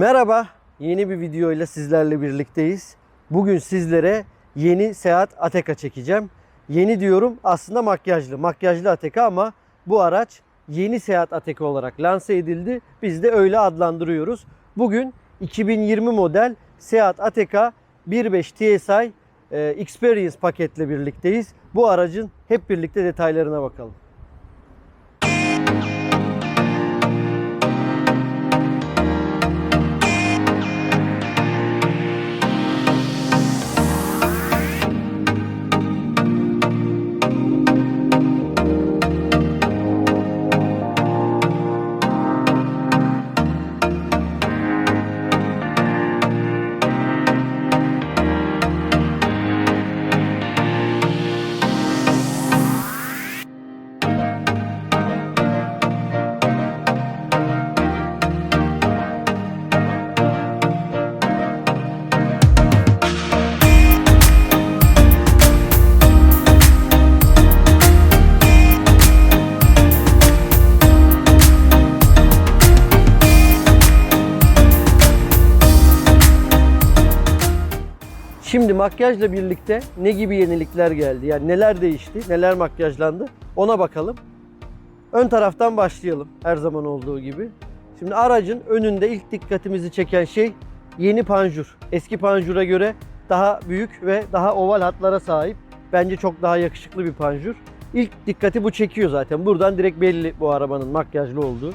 Merhaba, yeni bir video ile sizlerle birlikteyiz. Bugün sizlere yeni Seat Ateca çekeceğim. Yeni diyorum aslında makyajlı, makyajlı Ateca ama bu araç yeni Seat Ateca olarak lanse edildi. Biz de öyle adlandırıyoruz. Bugün 2020 model Seat Ateca 1.5 TSI e, Experience paketle birlikteyiz. Bu aracın hep birlikte detaylarına bakalım. Makyajla birlikte ne gibi yenilikler geldi? Yani neler değişti, neler makyajlandı ona bakalım. Ön taraftan başlayalım her zaman olduğu gibi. Şimdi aracın önünde ilk dikkatimizi çeken şey yeni panjur. Eski panjura göre daha büyük ve daha oval hatlara sahip. Bence çok daha yakışıklı bir panjur. İlk dikkati bu çekiyor zaten. Buradan direkt belli bu arabanın makyajlı olduğu.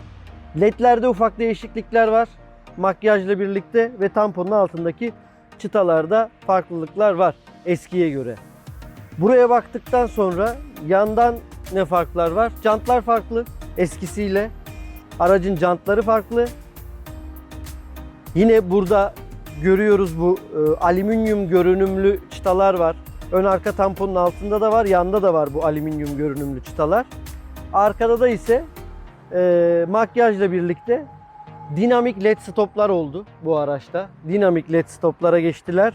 LED'lerde ufak değişiklikler var. Makyajla birlikte ve tamponun altındaki çıtalarda farklılıklar var eskiye göre. Buraya baktıktan sonra yandan ne farklar var? Jantlar farklı eskisiyle. Aracın jantları farklı. Yine burada görüyoruz bu e, alüminyum görünümlü çıtalar var. Ön arka tamponun altında da var, yanda da var bu alüminyum görünümlü çıtalar. Arkada da ise e, makyajla birlikte dinamik led stoplar oldu bu araçta. Dinamik led stoplara geçtiler.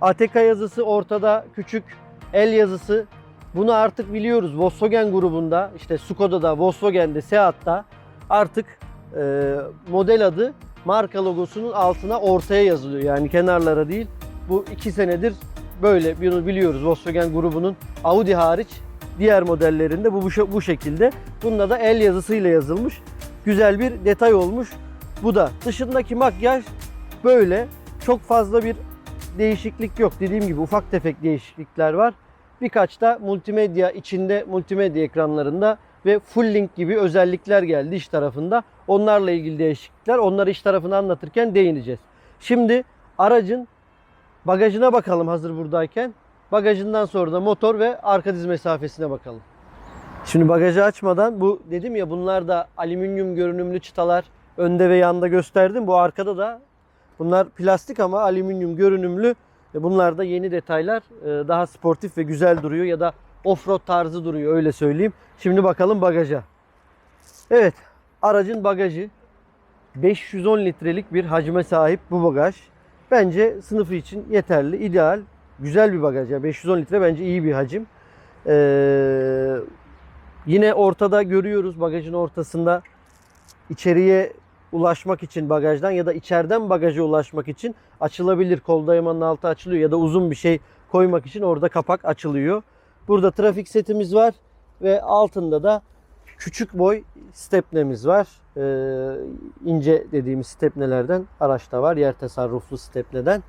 Ateka yazısı ortada küçük el yazısı. Bunu artık biliyoruz Volkswagen grubunda işte Skoda'da, Volkswagen'de, Seat'ta artık e, model adı marka logosunun altına ortaya yazılıyor. Yani kenarlara değil. Bu iki senedir böyle bunu biliyoruz Volkswagen grubunun Audi hariç diğer modellerinde bu, bu şekilde. Bunda da el yazısıyla yazılmış. Güzel bir detay olmuş. Bu da dışındaki makyaj böyle. Çok fazla bir değişiklik yok. Dediğim gibi ufak tefek değişiklikler var. Birkaç da multimedya içinde multimedya ekranlarında ve full link gibi özellikler geldi iç tarafında. Onlarla ilgili değişiklikler. Onları iç tarafını anlatırken değineceğiz. Şimdi aracın bagajına bakalım hazır buradayken. Bagajından sonra da motor ve arka diz mesafesine bakalım. Şimdi bagajı açmadan bu dedim ya bunlar da alüminyum görünümlü çıtalar önde ve yanda gösterdim. Bu arkada da bunlar plastik ama alüminyum görünümlü. E, Bunlar da yeni detaylar. E, Daha sportif ve güzel duruyor ya da offroad tarzı duruyor öyle söyleyeyim. Şimdi bakalım bagaja. Evet aracın bagajı 510 litrelik bir hacme sahip bu bagaj. Bence sınıfı için yeterli, ideal, güzel bir bagaj. Yani 510 litre bence iyi bir hacim. Ee, yine ortada görüyoruz bagajın ortasında içeriye ulaşmak için bagajdan ya da içeriden bagaja ulaşmak için açılabilir. Kol dayamanın altı açılıyor ya da uzun bir şey koymak için orada kapak açılıyor. Burada trafik setimiz var ve altında da küçük boy stepnemiz var. Ee, ince dediğimiz stepnelerden araçta var. Yer tasarruflu stepneden.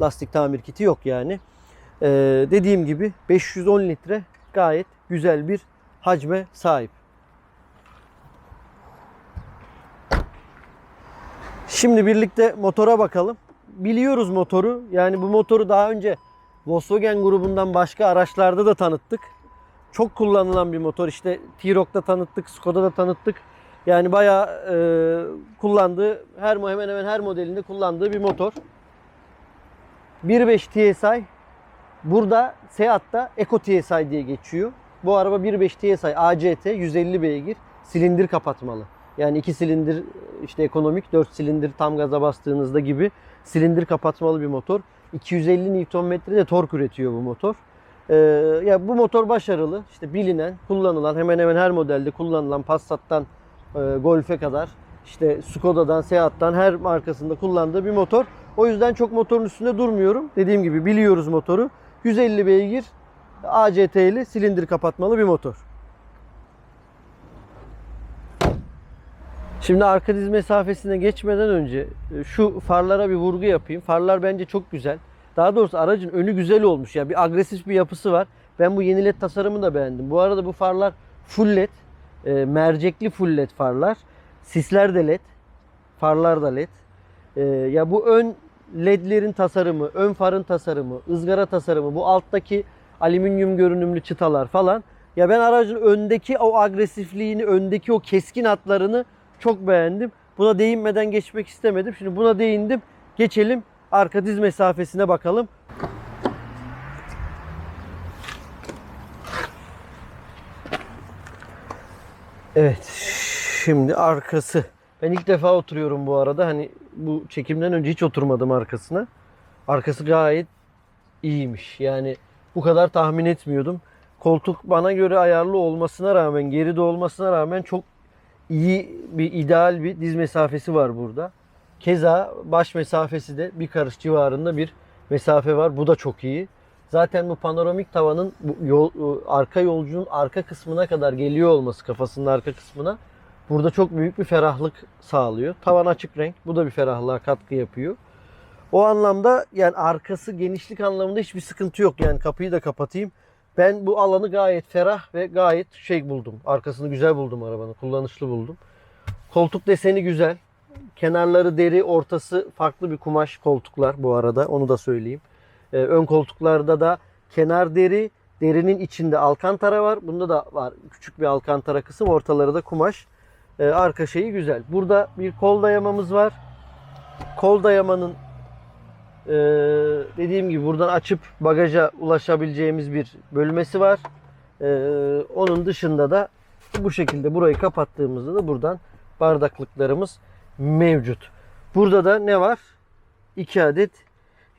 Lastik tamir kiti yok yani. Ee, dediğim gibi 510 litre gayet güzel bir hacme sahip. Şimdi birlikte motora bakalım. Biliyoruz motoru. Yani bu motoru daha önce Volkswagen grubundan başka araçlarda da tanıttık. Çok kullanılan bir motor. İşte T-Roc'da tanıttık, Skoda'da tanıttık. Yani bayağı e, kullandığı, her hemen hemen her modelinde kullandığı bir motor. 1.5 TSI. Burada Seat'ta Eco TSI diye geçiyor. Bu araba 1.5 TSI ACT 150 beygir silindir kapatmalı. Yani iki silindir işte ekonomik, 4 silindir tam gaza bastığınızda gibi silindir kapatmalı bir motor. 250 Nm de tork üretiyor bu motor. Ee, ya bu motor başarılı. İşte bilinen, kullanılan, hemen hemen her modelde kullanılan Passat'tan e, Golf'e kadar işte Skoda'dan, Seat'tan her markasında kullandığı bir motor. O yüzden çok motorun üstünde durmuyorum. Dediğim gibi biliyoruz motoru. 150 beygir ACT'li silindir kapatmalı bir motor. Şimdi arka diz mesafesine geçmeden önce e, şu farlara bir vurgu yapayım. Farlar bence çok güzel. Daha doğrusu aracın önü güzel olmuş. Yani bir agresif bir yapısı var. Ben bu yeni led tasarımını da beğendim. Bu arada bu farlar full led. e, mercekli full led farlar. Sisler de led. Farlar da led. E, ya bu ön ledlerin tasarımı, ön farın tasarımı, ızgara tasarımı, bu alttaki alüminyum görünümlü çıtalar falan. Ya ben aracın öndeki o agresifliğini, öndeki o keskin hatlarını çok beğendim. Buna değinmeden geçmek istemedim. Şimdi buna değindim. Geçelim arka diz mesafesine bakalım. Evet. Şimdi arkası. Ben ilk defa oturuyorum bu arada. Hani bu çekimden önce hiç oturmadım arkasına. Arkası gayet iyiymiş. Yani bu kadar tahmin etmiyordum. Koltuk bana göre ayarlı olmasına rağmen, geride olmasına rağmen çok iyi bir ideal bir diz mesafesi var burada. Keza baş mesafesi de bir karış civarında bir mesafe var. Bu da çok iyi. Zaten bu panoramik tavanın bu yol, arka yolcunun arka kısmına kadar geliyor olması kafasının arka kısmına burada çok büyük bir ferahlık sağlıyor. Tavan açık renk. Bu da bir ferahlığa katkı yapıyor. O anlamda yani arkası genişlik anlamında hiçbir sıkıntı yok. Yani kapıyı da kapatayım. Ben bu alanı gayet ferah ve gayet şey buldum. Arkasını güzel buldum arabanın. Kullanışlı buldum. Koltuk deseni güzel. Kenarları deri, ortası farklı bir kumaş koltuklar bu arada. Onu da söyleyeyim. Ee, ön koltuklarda da kenar deri, derinin içinde alkantara var. Bunda da var küçük bir alkantara kısım. Ortaları da kumaş. Ee, arka şeyi güzel. Burada bir kol dayamamız var. Kol dayamanın ee, dediğim gibi buradan açıp bagaja ulaşabileceğimiz bir bölmesi var. Ee, onun dışında da bu şekilde burayı kapattığımızda da buradan bardaklıklarımız mevcut. Burada da ne var? 2 adet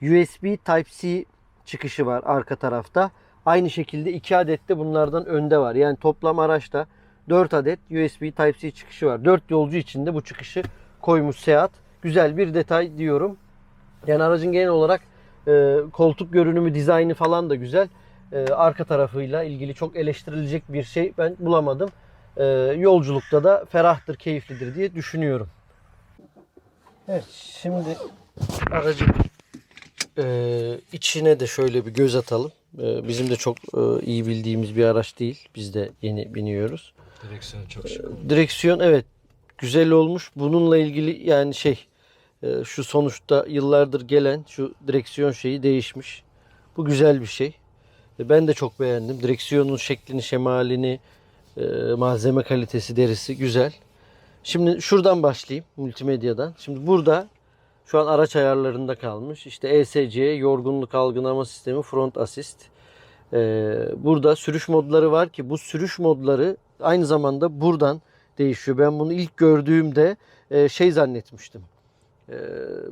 USB Type-C çıkışı var arka tarafta. Aynı şekilde 2 adet de bunlardan önde var. Yani toplam araçta 4 adet USB Type-C çıkışı var. 4 yolcu için de bu çıkışı koymuş Seat. Güzel bir detay diyorum. Yani aracın genel olarak e, koltuk görünümü, dizaynı falan da güzel. E, arka tarafıyla ilgili çok eleştirilecek bir şey ben bulamadım. E, yolculukta da ferahtır, keyiflidir diye düşünüyorum. Evet, şimdi aracın e, içine de şöyle bir göz atalım. E, bizim de çok e, iyi bildiğimiz bir araç değil. Biz de yeni biniyoruz. Direksiyon çok şık. Direksiyon evet güzel olmuş. Bununla ilgili yani şey e, şu sonuçta yıllardır gelen şu direksiyon şeyi değişmiş. Bu güzel bir şey. E, Ben de çok beğendim. Direksiyonun şeklini, şemalini, e, malzeme kalitesi, derisi güzel. Şimdi şuradan başlayayım multimedyadan. Şimdi burada şu an araç ayarlarında kalmış. İşte ESC, yorgunluk algılama sistemi, front assist. Ee, burada sürüş modları var ki bu sürüş modları aynı zamanda buradan değişiyor. Ben bunu ilk gördüğümde e, şey zannetmiştim. Ee,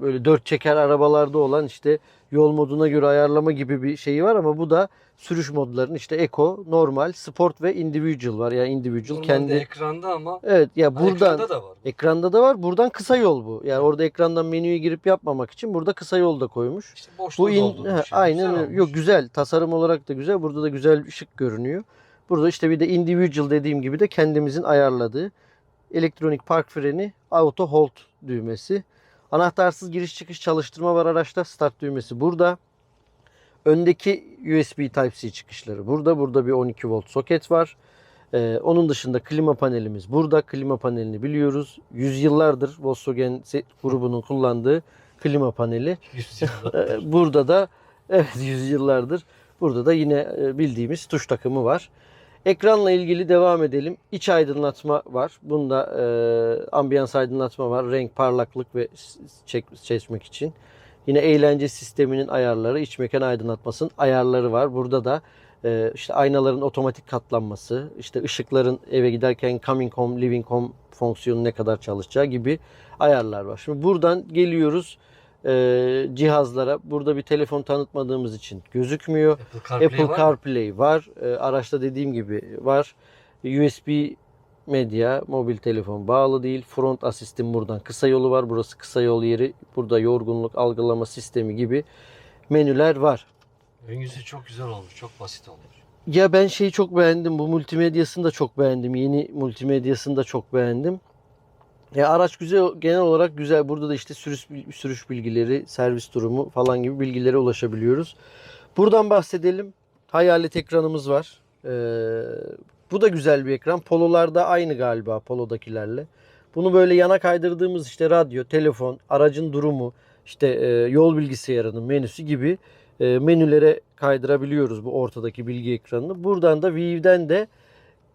böyle dört çeker arabalarda olan işte yol moduna göre ayarlama gibi bir şeyi var ama bu da sürüş modlarının işte Eco, normal, sport ve individual var. Yani individual Normalde kendi ekranda ama Evet ya buradan ekranda da var. Ekranda da var. Buradan kısa yol bu. Yani orada ekrandan menüye girip yapmamak için burada kısa yol da koymuş. İşte Bu in, ha, yani. aynen Güzel. Yok güzel. Tasarım olarak da güzel. Burada da güzel bir şık görünüyor. Burada işte bir de individual dediğim gibi de kendimizin ayarladığı elektronik park freni, auto hold düğmesi. Anahtarsız giriş çıkış çalıştırma var araçta. Start düğmesi burada. Öndeki USB Type-C çıkışları burada. Burada bir 12 volt soket var. Ee, onun dışında klima panelimiz burada. Klima panelini biliyoruz. Yüzyıllardır Volkswagen grubunun kullandığı klima paneli. Ee, burada da evet yüzyıllardır. Burada da yine e, bildiğimiz tuş takımı var. Ekranla ilgili devam edelim. İç aydınlatma var. Bunda e, ambiyans aydınlatma var. Renk, parlaklık ve çek, seçmek için. Yine eğlence sisteminin ayarları, iç mekan aydınlatmasının ayarları var. Burada da e, işte aynaların otomatik katlanması, işte ışıkların eve giderken coming home, living home fonksiyonu ne kadar çalışacağı gibi ayarlar var. Şimdi buradan geliyoruz e, cihazlara. Burada bir telefon tanıtmadığımız için gözükmüyor. Apple CarPlay Apple var? CarPlay var. E, araçta dediğim gibi var. USB medya, mobil telefon bağlı değil. Front asistin buradan kısa yolu var. Burası kısa yol yeri. Burada yorgunluk algılama sistemi gibi menüler var. Ön yüzü çok güzel olmuş. Çok basit olmuş. Ya ben şeyi çok beğendim. Bu multimedyasını da çok beğendim. Yeni multimedyasını da çok beğendim. Ya araç güzel genel olarak güzel. Burada da işte sürüş, sürüş bilgileri, servis durumu falan gibi bilgilere ulaşabiliyoruz. Buradan bahsedelim. Hayalet ekranımız var. Ee, bu da güzel bir ekran. Pololarda aynı galiba Polo'dakilerle. Bunu böyle yana kaydırdığımız işte radyo, telefon, aracın durumu, işte e, yol bilgisayarının menüsü gibi e, menülere kaydırabiliyoruz bu ortadaki bilgi ekranını. Buradan da Vive'den de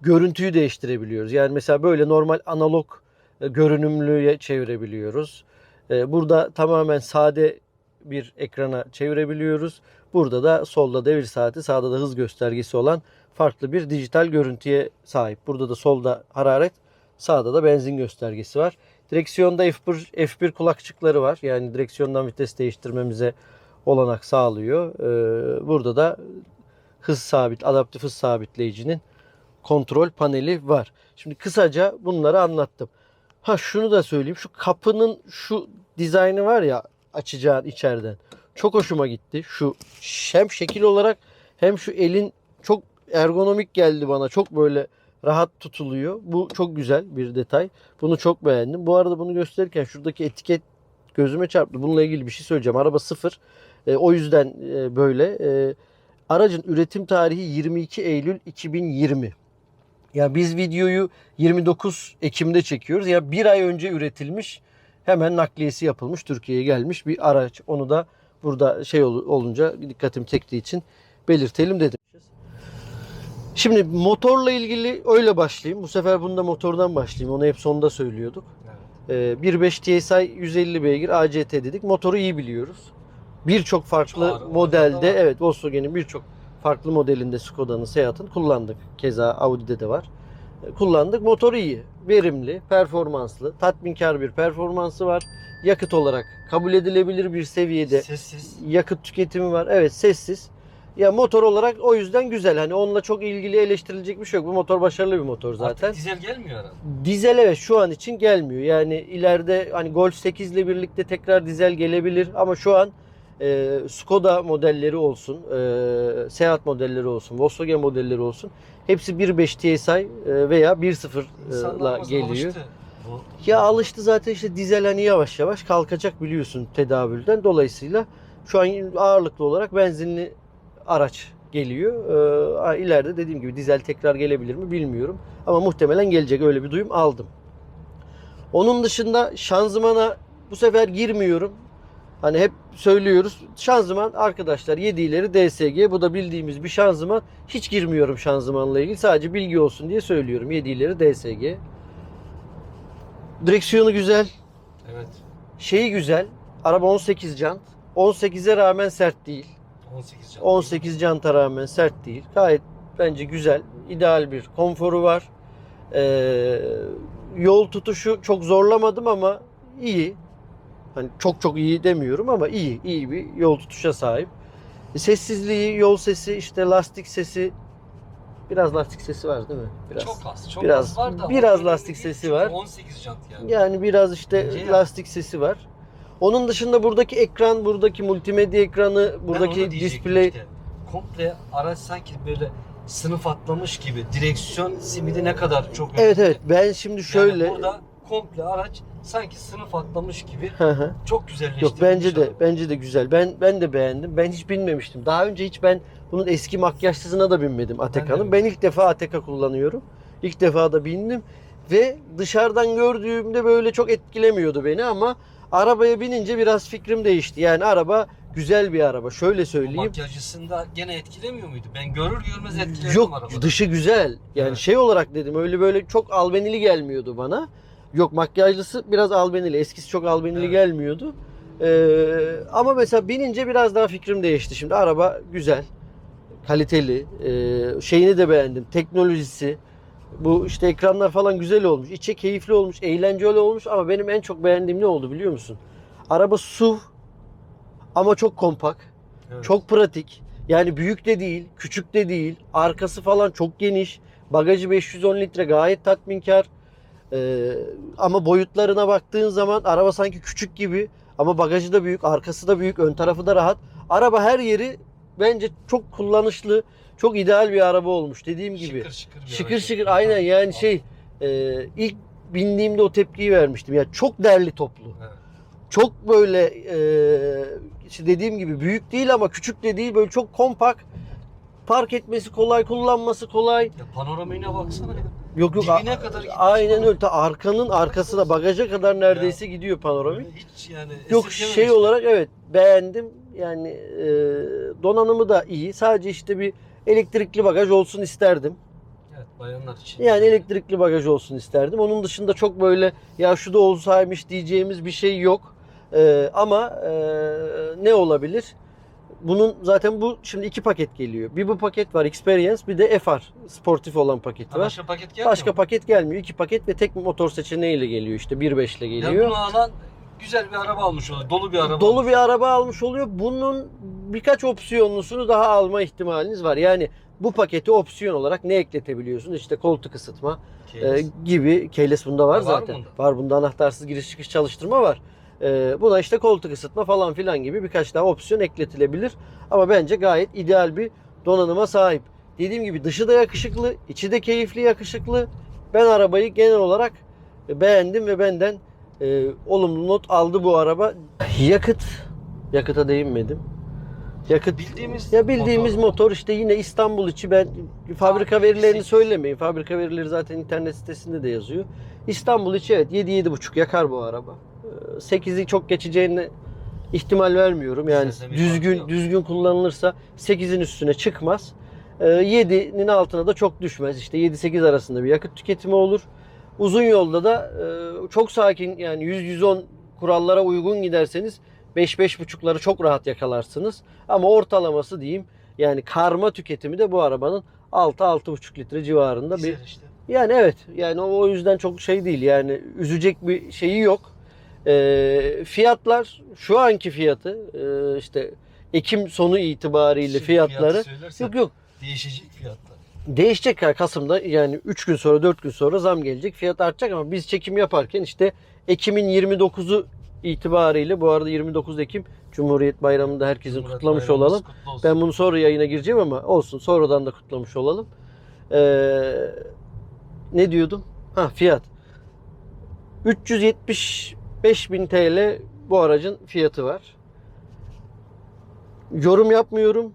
görüntüyü değiştirebiliyoruz. Yani mesela böyle normal analog görünümlüye çevirebiliyoruz. E, Burada tamamen sade bir ekrana çevirebiliyoruz. Burada da solda devir saati, sağda da hız göstergesi olan farklı bir dijital görüntüye sahip. Burada da solda hararet, sağda da benzin göstergesi var. Direksiyonda F1, F1 kulakçıkları var. Yani direksiyondan vites değiştirmemize olanak sağlıyor. Ee, Burada da hız sabit, adaptif hız sabitleyicinin kontrol paneli var. Şimdi kısaca bunları anlattım. Ha şunu da söyleyeyim. Şu kapının şu dizaynı var ya açacağın içeriden. Çok hoşuma gitti. Şu hem şekil olarak hem şu elin çok ergonomik geldi bana. Çok böyle rahat tutuluyor. Bu çok güzel bir detay. Bunu çok beğendim. Bu arada bunu gösterirken şuradaki etiket gözüme çarptı. Bununla ilgili bir şey söyleyeceğim. Araba sıfır. E, o yüzden e, böyle. E, aracın üretim tarihi 22 Eylül 2020. Ya biz videoyu 29 Ekim'de çekiyoruz. Ya bir ay önce üretilmiş, hemen nakliyesi yapılmış, Türkiye'ye gelmiş bir araç. Onu da burada şey ol- olunca dikkatim çektiği için belirtelim dedim. Şimdi motorla ilgili öyle başlayayım. Bu sefer bunda motordan başlayayım. Onu hep sonda söylüyorduk. Evet. Ee, 1.5 TSI 150 beygir ACT dedik. Motoru iyi biliyoruz. Birçok farklı Var, modelde evet Volkswagen'in birçok farklı modelinde Skoda'nın Seat'ın kullandık. Keza Audi'de de var. E, Kullandık. Motoru iyi, verimli, performanslı, tatminkar bir performansı var. Yakıt olarak kabul edilebilir bir seviyede Sessiz. yakıt tüketimi var. Evet sessiz. Ya motor olarak o yüzden güzel. Hani onunla çok ilgili eleştirilecek bir şey yok. Bu motor başarılı bir motor zaten. Artık dizel gelmiyor herhalde. Dizel evet şu an için gelmiyor. Yani ileride hani Golf 8 ile birlikte tekrar dizel gelebilir ama şu an e, Skoda modelleri olsun, e, Seat modelleri olsun, Volkswagen modelleri olsun hepsi 1.5 TSI e, veya 1.0'la İnsanlarımız geliyor. alıştı. Ya alıştı zaten işte dizel hani yavaş yavaş kalkacak biliyorsun tedavülden. Dolayısıyla şu an ağırlıklı olarak benzinli araç geliyor. Ee, ileride dediğim gibi dizel tekrar gelebilir mi bilmiyorum. Ama muhtemelen gelecek öyle bir duyum aldım. Onun dışında şanzımana bu sefer girmiyorum. Hani hep söylüyoruz. Şanzıman arkadaşlar 7 ileri DSG. Bu da bildiğimiz bir şanzıman. Hiç girmiyorum şanzımanla ilgili. Sadece bilgi olsun diye söylüyorum. 7 ileri DSG. Direksiyonu güzel. Evet. Şeyi güzel. Araba 18 jant. 18'e rağmen sert değil. 18 can. 18 janta rağmen sert değil. Gayet bence güzel. ideal bir konforu var. Ee, yol tutuşu çok zorlamadım ama iyi. Hani çok çok iyi demiyorum ama iyi. iyi bir yol tutuşa sahip. E, Sessizliği, yol sesi, işte lastik sesi biraz lastik sesi var değil mi? Biraz. Çok az. Çok biraz- az var da. biraz lastik sesi var. 18 jant yani. Yani biraz işte ya. lastik sesi var. Onun dışında buradaki ekran, buradaki multimedya ekranı, buradaki display işte. Komple araç sanki böyle sınıf atlamış gibi. Direksiyon simidi ne kadar çok Evet önemli. evet ben şimdi şöyle Yani burada komple araç sanki sınıf atlamış gibi Hı hı. çok güzelleştirilmiş. Yok bence de araba. bence de güzel. Ben ben de beğendim. Ben hiç binmemiştim. Daha önce hiç ben bunun eski makyajsızına da binmedim Ateka'nın. Ben ilk defa Ateka kullanıyorum. İlk defa da bindim ve dışarıdan gördüğümde böyle çok etkilemiyordu beni ama arabaya binince biraz fikrim değişti. Yani araba güzel bir araba. Şöyle Bu söyleyeyim. makyajcısında gene etkilemiyor muydu? Ben görür görmez etkilendim Yok arabada. dışı güzel. Yani Evet. şey olarak dedim öyle böyle çok albenili gelmiyordu bana. Yok makyajlısı biraz albenili. Eskisi çok albenili Evet. gelmiyordu. Ee, ama mesela binince biraz daha fikrim değişti. Şimdi araba güzel. Kaliteli. Ee, şeyini de beğendim. Teknolojisi. Bu işte ekranlar falan güzel olmuş. İçe keyifli olmuş. Eğlenceli olmuş. Ama benim en çok beğendiğim ne oldu biliyor musun? Araba SUV ama çok kompakt. Evet. Çok pratik. Yani büyük de değil, küçük de değil. Arkası falan çok geniş. Bagajı 510 litre gayet tatminkar. Ee, ama boyutlarına baktığın zaman araba sanki küçük gibi ama bagajı da büyük, arkası da büyük, ön tarafı da rahat. Araba her yeri bence çok kullanışlı, çok ideal bir araba olmuş dediğim gibi. Şıkır şıkır. bir Şıkır şıkır aynen yani şey e, ilk bindiğimde o tepkiyi vermiştim. Ya çok derli toplu. Evet. Çok böyle e, işte dediğim gibi büyük değil ama küçük de değil böyle çok kompakt. Park etmesi kolay, kullanması kolay. Ya panoramine baksana ya. Yok yok. Dibine a- kadar gitmiş Aynen öyle. Ta arkanın arkasına bagaja kadar neredeyse gidiyor panoramik. Hiç yani Yok esirgememiş. şey olarak evet beğendim. Yani e, donanımı da iyi. Sadece işte bir elektrikli bagaj olsun isterdim. Evet bayanlar için. Yani elektrikli bagaj olsun isterdim. Onun dışında çok böyle ya şu da olsaymış diyeceğimiz bir şey yok. Ee, ama e, ne olabilir? Bunun zaten bu şimdi iki paket geliyor. Bir bu paket var Experience bir de FR sportif olan paketi Ha, var. Başka paket gelmiyor Başka mu? paket gelmiyor. İki paket ve tek motor seçeneğiyle geliyor işte 1.5 ile Ya geliyor. bunu alan güzel bir araba almış oluyor. Dolu bir araba. Dolu almış. bir araba almış oluyor. Bunun birkaç opsiyonlusunu daha alma ihtimaliniz var. Yani bu paketi opsiyon olarak ne ekletebiliyorsunuz? İşte koltuk ısıtma, Keyless. e, gibi. Keyless bunda var var zaten. bunda. Var bunda anahtarsız giriş çıkış çalıştırma var. E, buna işte koltuk ısıtma falan filan gibi birkaç daha opsiyon ekletilebilir. Ama bence gayet ideal bir donanıma sahip. Dediğim gibi dışı da yakışıklı, içi de keyifli yakışıklı. Ben arabayı genel olarak beğendim ve benden e, olumlu not aldı bu araba. Yakıt, yakıta değinmedim. Yakıt Bildiğimiz ya bildiğimiz motor. motor, işte yine İstanbul içi ben fabrika verilerini 7.8. söylemeyin. Fabrika verileri zaten internet sitesinde de yazıyor. İstanbul içi evet 7-7,5 yakar bu araba. Ee, 8'i çok geçeceğine ihtimal vermiyorum. Yani düzgün düzgün kullanılırsa 8'in üstüne çıkmaz. Ee, 7'nin altına da çok düşmez. İşte 7-8 arasında bir yakıt tüketimi olur. Uzun yolda da e, çok sakin yani 100-110 kurallara uygun giderseniz 5-5,5'ları çok rahat yakalarsınız. Ama ortalaması diyeyim yani karma tüketimi de bu arabanın 6-6,5 litre civarında bir. Güzel işte. Yani evet yani o yüzden çok şey değil yani üzecek bir şeyi yok. E, fiyatlar şu anki fiyatı e, işte Ekim sonu itibariyle Şimdi fiyatları fiyatı yok yok değişecek fiyatlar. Değişecek ya Kasım'da yani 3 gün sonra 4 gün sonra zam gelecek fiyat artacak ama biz çekim yaparken işte Ekim'in 29'u itibariyle bu arada 29 Ekim Cumhuriyet Bayramı'nı da herkesin Cumhuriyet kutlamış olalım. Kutlu ben bunu sonra yayına gireceğim ama olsun sonradan da kutlamış olalım. Ee, ne diyordum? Ha fiyat. 370 5000 TL bu aracın fiyatı var. Yorum yapmıyorum.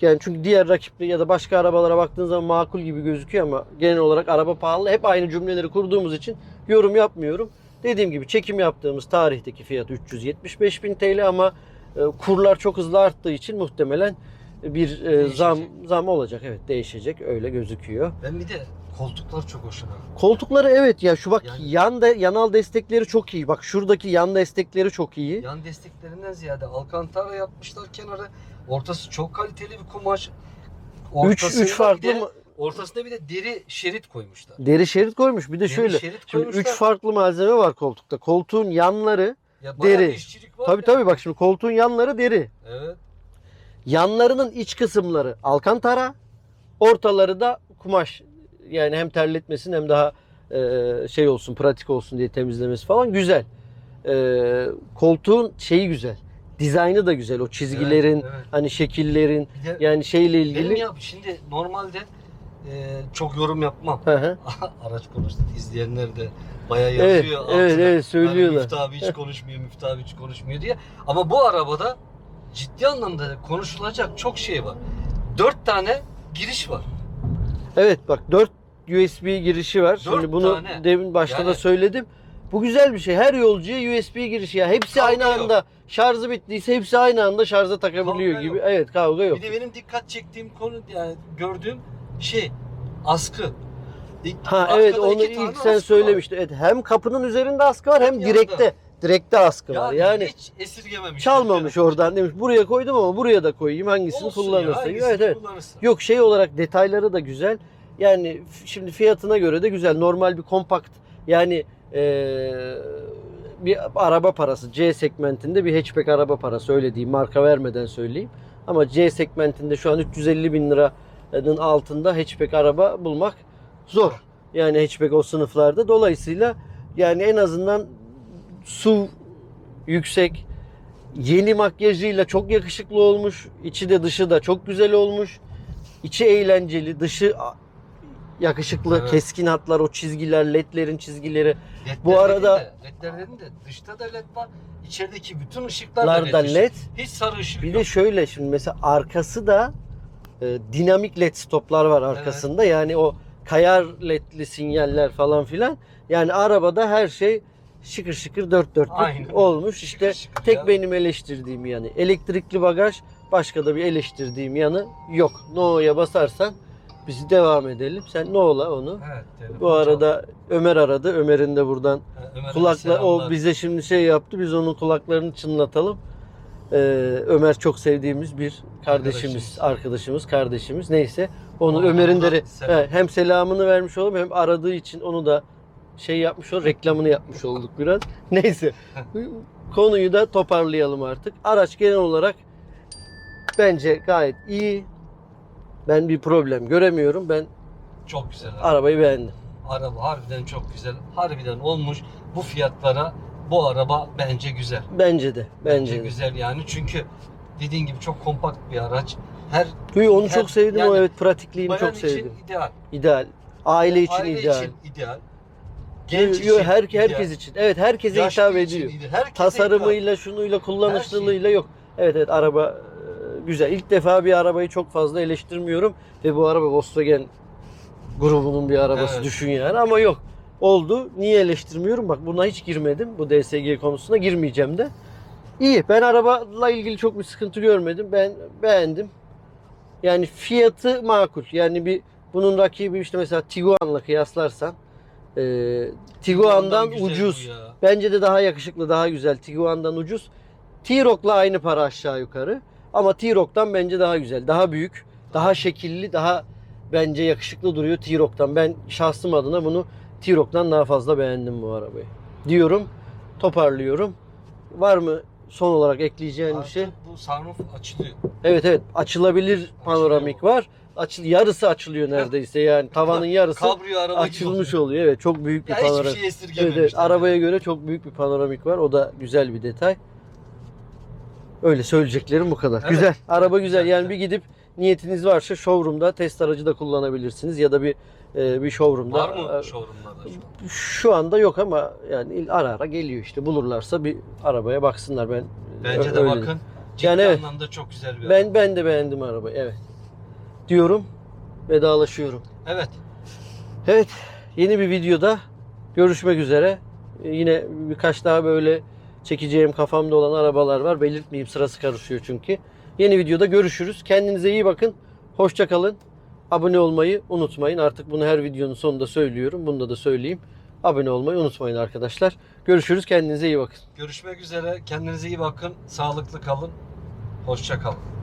Yani çünkü diğer rakipli ya da başka arabalara baktığın zaman makul gibi gözüküyor ama genel olarak araba pahalı. Hep aynı cümleleri kurduğumuz için yorum yapmıyorum. Dediğim gibi çekim yaptığımız tarihteki fiyat 375 bin TL ama e, kurlar çok hızlı arttığı için muhtemelen bir e, değişecek. zam zam olacak. Evet değişecek öyle gözüküyor. Ben bir de koltuklar çok hoşuma gitti. Koltukları evet ya şu bak Yani- yan da yanal destekleri çok iyi. Bak şuradaki yan destekleri çok iyi. Yan desteklerinden ziyade alkantara yapmışlar kenara. Ortası çok kaliteli bir kumaş. 3 Ortasında 3 farklı bir de, Ortasında bir de deri şerit koymuşlar. deri şerit koymuş. Bir de Deri şöyle. şerit Şimdi koymuşlar. 3 farklı malzeme var koltukta. Koltuğun yanları Ya bayağı deri. bir işçilik var tabii ya. tabii bak şimdi koltuğun yanları deri. Evet. Yanlarının iç kısımları alkantara, ortaları da kumaş. Yani hem terletmesin hem daha e, şey olsun, pratik olsun diye temizlemesi falan güzel. E, koltuğun şeyi güzel. Dizaynı da güzel. O çizgilerin, Evet, evet. hani şekillerin Bir de yani şeyle benim ilgili. şimdi normalde e, çok yorum yapmam. Hı hı. Araç konuştuk. izleyenler de bayağı Evet, yazıyor. evet, altına. evet, söylüyorlar. Hani Müftü abi hiç konuşmuyor, Müftü abi hiç konuşmuyor diye. Ama bu arabada ciddi anlamda konuşulacak çok şey var. Dört tane giriş var. Evet bak 4 USB girişi var. Şimdi bunu tane. demin başta da Yani- söyledim. Bu güzel bir şey. Her yolcuya USB girişi ya. Hepsi Kavga aynı yok. anda şarjı bittiyse hepsi aynı anda şarja takabiliyor Kavga gibi. yok. Evet kavga yok. Bir de benim dikkat çektiğim konu yani gördüğüm şey askı. Ha arkada evet onu ilk sen söylemiştin. Evet hem kapının üzerinde askı var hem Hem direkte. yanında. Direkte askı var. Yani hiç esirgememiş. çalmamış oradan demiş. Buraya koydum ama buraya da koyayım hangisini Olsun kullanırsa. Ya, hangisini evet evet. kullanırsa. Yok şey olarak detayları da güzel. Yani f- şimdi fiyatına göre de güzel. Normal bir kompakt yani eee, bir araba parası C segmentinde bir hatchback araba parası öyle diyeyim marka vermeden söyleyeyim. Ama C segmentinde şu an 350 bin lira altında hatchback araba bulmak zor. Yani hatchback o sınıflarda. Dolayısıyla yani en azından su yüksek, yeni makyajıyla çok yakışıklı olmuş. İçi de dışı da çok güzel olmuş. İçi eğlenceli, dışı yakışıklı, Evet. keskin hatlar, o çizgiler, ledlerin çizgileri. Ledler Bu arada- de, ledler dedin de dışta da led var. İçerideki bütün ışıklar da led. Işık. led. Hiç sarı ışık Bir yok. de şöyle şimdi mesela arkası da e, dinamik led stoplar var arkasında. Yani o kayar ledli sinyaller falan filan. Yani arabada her şey şıkır şıkır dört dörtlük Aynen. olmuş. Şıkır İşte şıkır tek ya. benim eleştirdiğim yanı. Elektrikli bagaj başka da bir eleştirdiğim yanı yok. No'ya basarsan biz devam edelim. Sen No'la onu. Evet, telefon Bu arada Ömer aradı. Ömer'in de buradan çaldı. Ömer'e kulakla o bize şimdi şey yaptı. Biz onun kulaklarını çınlatalım. Ee, Ömer çok sevdiğimiz bir kardeşimiz, Arkadaşımız. arkadaşımız, kardeşimiz. Neyse. Onu Ömer'in de selam. he, hem selamını vermiş olalım hem aradığı için onu da şey yapmış olduk, reklamını yapmış olduk biraz. Neyse. Konuyu da toparlayalım artık. Araç genel olarak bence gayet iyi. Ben bir problem göremiyorum. Ben Çok güzel. araba. arabayı beğendim. Araba harbiden çok güzel. Harbiden olmuş. Bu fiyatlara bu araba bence güzel. Bence de. Bence Bence de. güzel yani çünkü dediğin gibi çok kompakt bir araç. Her Yo, Onu Her- çok sevdim o yani evet pratikliğini çok için sevdim. ideal. İdeal. Aile için Aile ideal. için ideal. Genç için her, herkes için. Evet herkese Yaşlı hitap ediyor. Herkese Tasarımıyla, şunuyla, kullanışlılığıyla yok. Evet evet araba e, güzel. İlk defa bir arabayı çok fazla eleştirmiyorum ve bu araba Volkswagen grubunun bir arabası Evet. düşün yani ama yok. Oldu. Niye eleştirmiyorum? Bak buna hiç girmedim. Bu DSG konusuna girmeyeceğim de. İyi. Ben arabayla ilgili çok bir sıkıntı görmedim. Ben beğendim. Yani fiyatı makul. Yani bir bunun rakibi işte mesela Tiguan'la kıyaslarsan e, Tiguan'dan güzel bu ucuz. ya. Bence de daha yakışıklı, daha güzel. Tiguan'dan ucuz. T-Roc'la aynı para aşağı yukarı. Ama T-Roc'tan bence daha güzel. Daha büyük, daha şekilli, daha bence yakışıklı duruyor T-Roc'tan. Ben şahsım adına bunu T-Roc'tan daha fazla beğendim bu arabayı. Diyorum, toparlıyorum. Var mı son olarak ekleyeceğin bir şey? Bu sunroof açılıyor. Evet evet açılabilir panoramik var. Açıl yarısı açılıyor neredeyse yani tavanın yarısı Kabrio araba açılmış gibi oluyor. oluyor. Evet çok büyük bir Ya hiçbir panoramik. şey Evet, evet, arabaya göre çok büyük bir panoramik var. O da güzel bir detay. Öyle söyleyeceklerim bu kadar. Evet. Güzel. Araba güzel. güzel, Yani güzel. bir gidip niyetiniz varsa showroom'da test aracı da kullanabilirsiniz ya da bir e, bir showroom'da. Var mı e, showroomlarda şu an? Şu anda yok ama yani ara ara geliyor işte. Bulurlarsa bir arabaya baksınlar ben. Bence ö- de öyle bakın. Ciddi Yani evet. anlamda çok güzel bir Ben araba. ben de beğendim arabayı. Evet. Diyorum. Vedalaşıyorum. Evet. Evet, yeni bir videoda görüşmek üzere. Ee, Yine birkaç daha böyle çekeceğim kafamda olan arabalar var. Belirtmeyeyim sırası karışıyor çünkü. Yeni videoda görüşürüz. Kendinize iyi bakın. Hoşça kalın. Abone olmayı unutmayın. Artık bunu her videonun sonunda söylüyorum. Bunda da söyleyeyim. Abone olmayı unutmayın arkadaşlar. Görüşürüz. Kendinize iyi bakın. Görüşmek üzere. Kendinize iyi bakın. Sağlıklı kalın. Hoşça kalın.